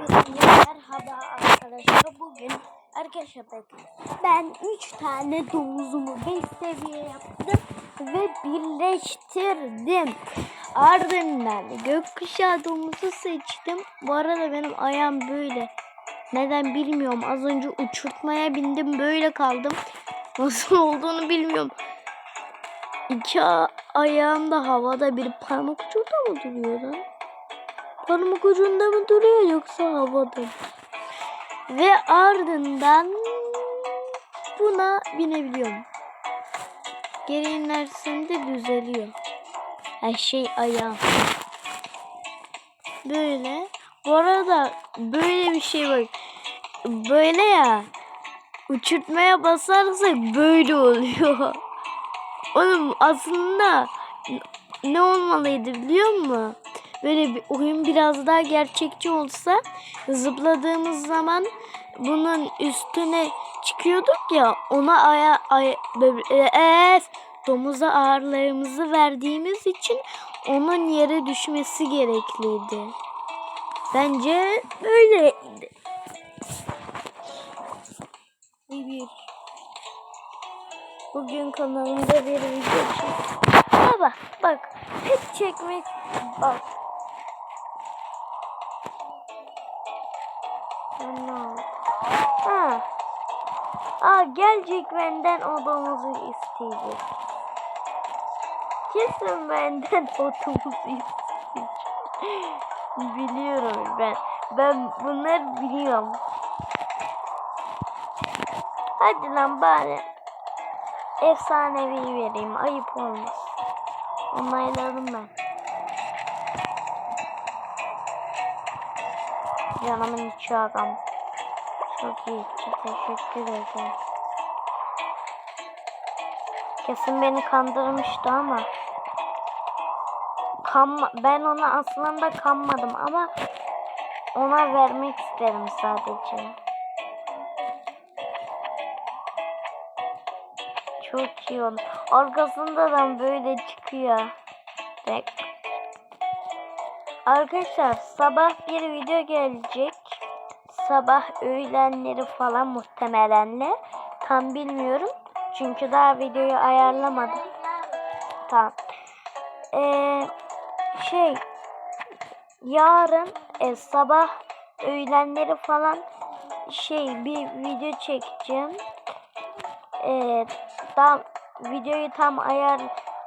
Hepinize merhaba arkadaşlar. Bugün arkadaşlar bakın. Ben 3 tane domuzumu 5 seviye yaptım ve birleştirdim. Ardından gökkuşağı domuzu seçtim. Bu arada benim ayağım böyle. Neden bilmiyorum. Az önce uçurtmaya bindim böyle kaldım. Nasıl olduğunu bilmiyorum. İki ayağım da havada bir parmak ucunda mı duruyor lan? Parmak ucunda mı duruyor yoksa havada? Ve ardından buna binebiliyorum. Geri inersinde düzeliyor. Her şey ayağım. Böyle. Bu arada böyle bir şey var. Böyle ya. Uçurtmaya basarsak böyle oluyor. Oğlum aslında ne olmalıydı biliyor musun? Böyle bir oyun biraz daha gerçekçi olsa zıpladığımız zaman bunun üstüne çıkıyorduk ya ona aya ay böyle- e, domuza ağırlığımızı verdiğimiz için onun yere düşmesi gerekliydi. Bence öyleydi. Bir. Bugün kanalımda bir video çek. Baba bak pet çekmek bak. Ha. Aa gelecek benden o domuzu isteyecek. Kesin benden o domuzu isteyecek. Biliyorum ben. Ben bunları biliyorum. Hadi lan bari efsanevi vereyim. Ayıp olmuş. Onayladım ben. Canımın içi adam. Çok iyi. Çok teşekkür ederim. Kesin beni kandırmıştı ama. Kanma, ben ona aslında kanmadım ama ona vermek isterim sadece. Çok iyi oldu. Arkasında da böyle çıkıyor. Tek. Arkadaşlar sabah bir video gelecek. Sabah öğlenleri falan muhtemelenle. Tam bilmiyorum. Çünkü daha videoyu ayarlamadım. Tamam. Ee, şey yarın e, sabah öğlenleri falan şey bir video çekeceğim. Ee, tam videoyu tam ayar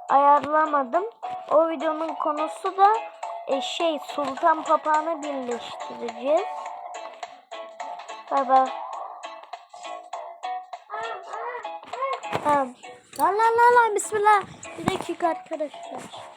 ayarlamadım. O videonun konusu da e, şey Sultan Papağan'ı birleştireceğiz. Baba. Tamam. Lan lan lan lan bismillah. Bir dakika arkadaşlar.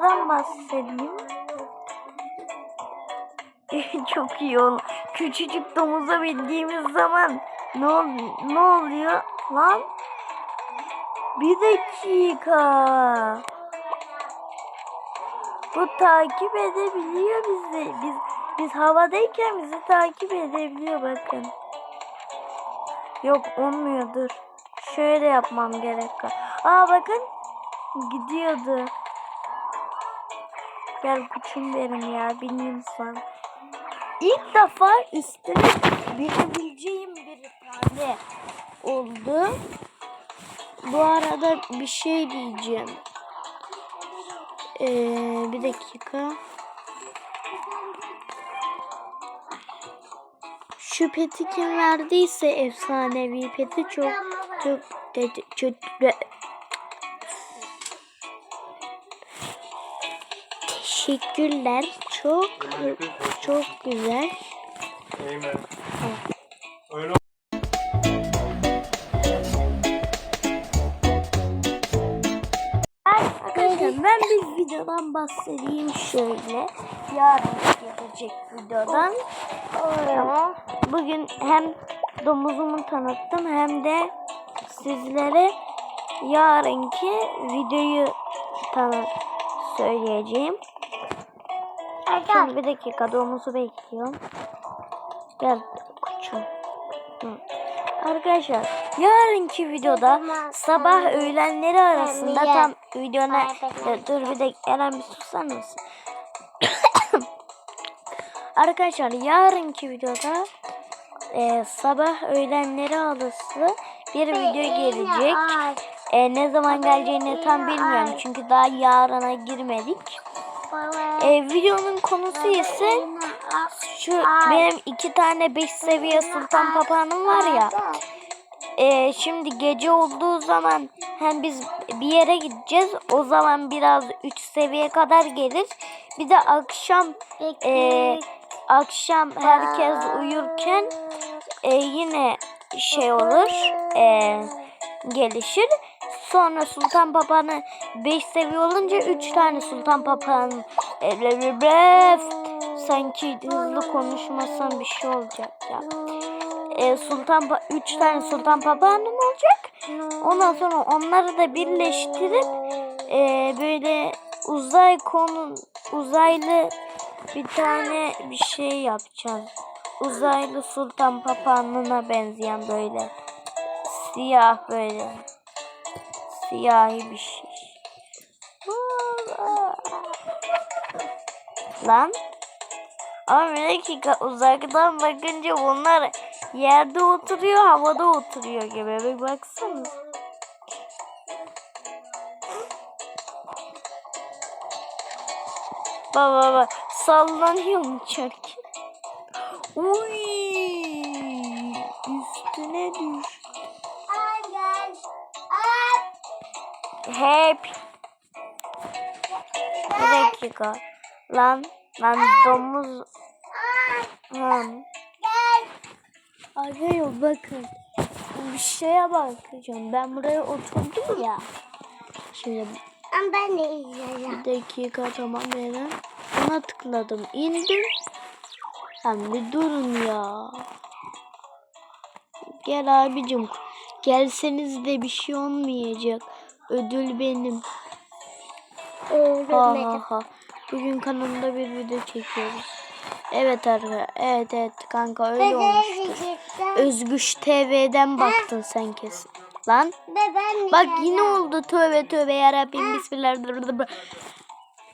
Videodan bahsedeyim. Çok iyi ol. Küçücük domuza bindiğimiz zaman ne, ol- ne oluyor lan? Bir dakika. Bu takip edebiliyor bizi. Biz biz havadayken bizi takip edebiliyor bakın. Yok olmuyor dur. Şöyle yapmam gerek. Aa bakın gidiyordu. Gel kuçum benim ya bineyim sana. İlk defa üstüne binebileceğim bir tane oldu. Bu arada bir şey diyeceğim. Ee, bir dakika. Şu peti kim verdiyse efsanevi peti çok çok çok, Teşekkürler. Çok çok güzel. Amen. Öyle Arkadaşlar ben bir videodan bahsedeyim şöyle. Yarın gelecek videodan. Tamam. Bugün hem domuzumu tanıttım hem de sizlere yarınki videoyu tanı söyleyeceğim. Şimdi bir dakika domuzu bekliyorum. Gel koçum. Arkadaşlar yarınki videoda sabah öğlenleri arasında tam videona dur bir dakika Eren bir susar mısın? Arkadaşlar yarınki videoda e, sabah öğlenleri arası bir video gelecek. E, ne zaman geleceğini tam bilmiyorum çünkü daha yarına girmedik. E, videonun konusu ise şu benim iki tane 5 seviye sultan papağanım var ya. E, şimdi gece olduğu zaman hem biz bir yere gideceğiz. O zaman biraz 3 seviye kadar gelir. Bir de akşam e, akşam herkes uyurken e, yine şey olur. E, gelişir. Sonra sultan papağanı 5 seviye olunca 3 tane sultan papağanı e, ble- sanki hızlı konuşmasam bir şey olacak ya. E, sultan 3 tane sultan papağanım olacak. Ondan sonra onları da birleştirip e, böyle uzay konu uzaylı bir tane bir şey yapacağız. Uzaylı sultan papağanına benzeyen böyle siyah böyle siyahi bir şey. Lan ama bir dakika uzaktan bakınca bunlar yerde oturuyor havada oturuyor gibi bir baksana. Baba baba sallanıyor uçak. Uy üstüne düş. Hep. Bir dakika. Lan lan domuz. Lan. Arkadaşlar bakın. Bir şeye bakacağım. Ben buraya oturdum ya. Şimdi Ama ben de izleyeceğim. bir dakika tamam Eren. Ona tıkladım. indim. Hem bir durun ya. Gel abicim. Gelseniz de bir şey olmayacak. Ödül benim. Ha Öldürmedim. ha ha. Bugün kanalımda bir video çekiyoruz. Evet arkadaşlar. Evet evet kanka öyle olmuştur. Özgüç TV'den baktın sen kesin. Lan bak yine oldu tövbe tövbe yarabbim bismillah. Ben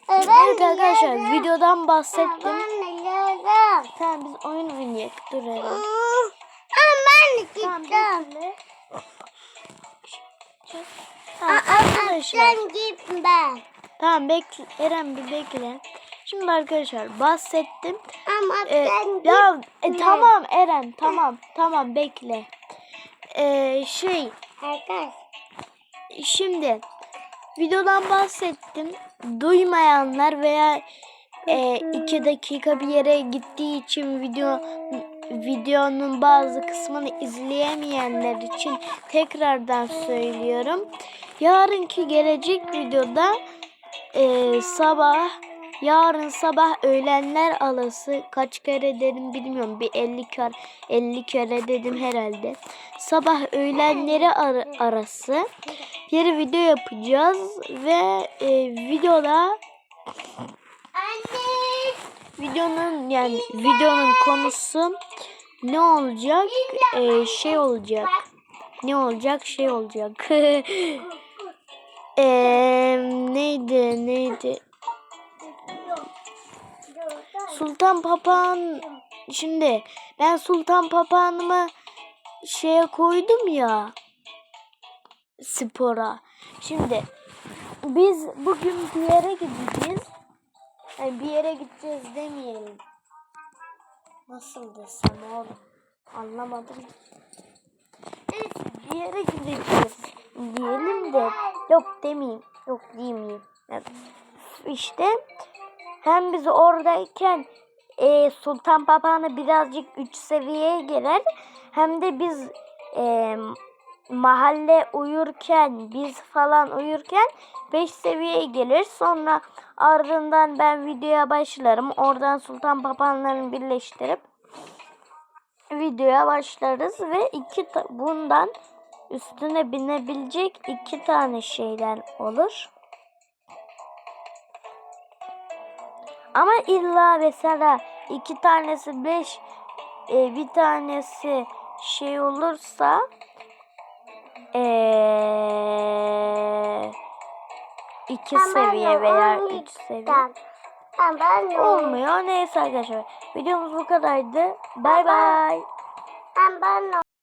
Evet arkadaşlar videodan bahsettim. Tamam biz oyun oynayalım. Dur Eren. Ama ben Tamam gittim. bekle. Tamam, arkadaşlar. Sen git ben. Tamam bekle. Eren bir bekle. Şimdi arkadaşlar bahsettim. Ama Ee, git. ya e, tamam Eren tamam tamam bekle. Ee, şey Arkadaş. şimdi videodan bahsettim. Duymayanlar veya e, iki dakika bir yere gittiği için video videonun bazı kısmını izleyemeyenler için tekrardan söylüyorum. Yarınki gelecek videoda e, sabah yarın sabah öğlenler alası kaç kere dedim bilmiyorum bir 50 kere 50 kere dedim herhalde. Sabah öğlenleri ar- arası bir video yapacağız ve e, videoda Anne. videonun yani videonun konusu ne olacak? E, şey olacak. Ne olacak? Şey olacak. e, neydi? Neydi? Sultan Papağan şimdi ben Sultan Papağan'ımı şeye koydum ya spora. Şimdi biz bugün bir yere gideceğiz. Yani bir yere gideceğiz demeyelim. Nasıl desem oğlum? Anlamadım. Neyse bir yere gideceğiz diyelim de yok demeyeyim. Yok diyemeyeyim. Evet. İşte hem biz oradayken e, Sultan Papağan'ı birazcık üç seviyeye gelir. Hem de biz e, mahalle uyurken biz falan uyurken 5 seviyeye gelir. Sonra ardından ben videoya başlarım. Oradan Sultan Papağanlarını birleştirip videoya başlarız ve iki bundan üstüne binebilecek iki tane şeyler olur. Ama illa mesela iki tanesi beş e, bir tanesi şey olursa eee iki seviye veya üç seviye Ama olmuyor. Neyse arkadaşlar videomuz bu kadardı. Bay bay. Ama ben